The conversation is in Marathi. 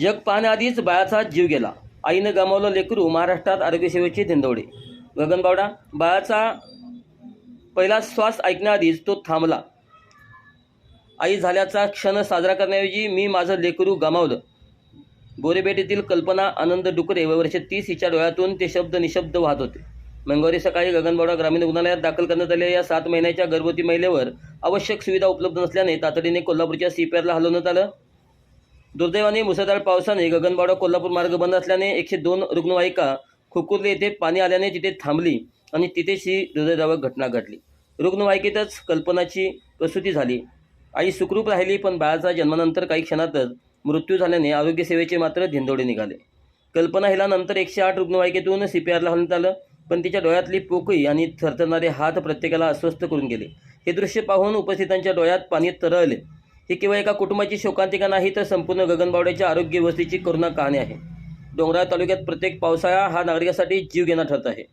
जग पाहण्याआधीच बाळाचा जीव गेला. आईनं गमावलं लेकरू महाराष्ट्रात आरोग्यसेवेचे धिंदवडे गगनबावडा बाळाचा पहिला श्वास ऐकण्याआधीच तो थांबला. आई झाल्याचा क्षण साजरा करण्याऐवजी मी माझं लेकरू गमावलं. बोरेबेट कल्पना आनंद डुकरे व वर्ष तीस हिच्या डोळ्यातून ते शब्द निशब्द वाहत होते. मंगळवारी सकाळी गगनबावडा ग्रामीण रुग्णालयात दाखल करण्यात आलेल्या या सात महिन्याच्या गर्भवती महिलेवर आवश्यक सुविधा उपलब्ध नसल्याने तातडीने कोल्हापूरच्या सीपीआरला हलवण्यात आलं. दुर्दैवाने मुसळधार पावसाने गगनबावडा कोल्हापूर मार्ग बंद असल्याने एकशे दोन रुग्णवाहिका खुकुर्ले येथे पाणी आल्याने तिथे थांबली आणि तिथेच ही हृदयदावक घटना घडली. रुग्णवाहिकेतच कल्पनाची प्रसूती झाली. आई सुखरूप राहिली पण बाळाचा जन्मानंतर काही क्षणातच मृत्यू झाल्याने आरोग्य सेवेचे मात्र धिंदोडे निघाले. कल्पना हिला नंतर एकशे आठ रुग्णवाहिकेतून सी पी आरला हलण्यात आलं पण तिच्या डोळ्यातली पोकळी आणि थरथरणारे हात प्रत्येकाला अस्वस्थ करून गेले. हे दृश्य पाहून उपस्थितांच्या डोळ्यात पाणी तरळले. ही केवळ एका कुटुंबाची शोकांतिका नाही तर संपूर्ण गगनबावड्याच्या आरोग्य व्यवस्थेची करुणा कहाणी आहे. डोंगराळ तालुक्यात प्रत्येक पावसाळा हा नागरिकांसाठी जीव घेणा ठरत आहे.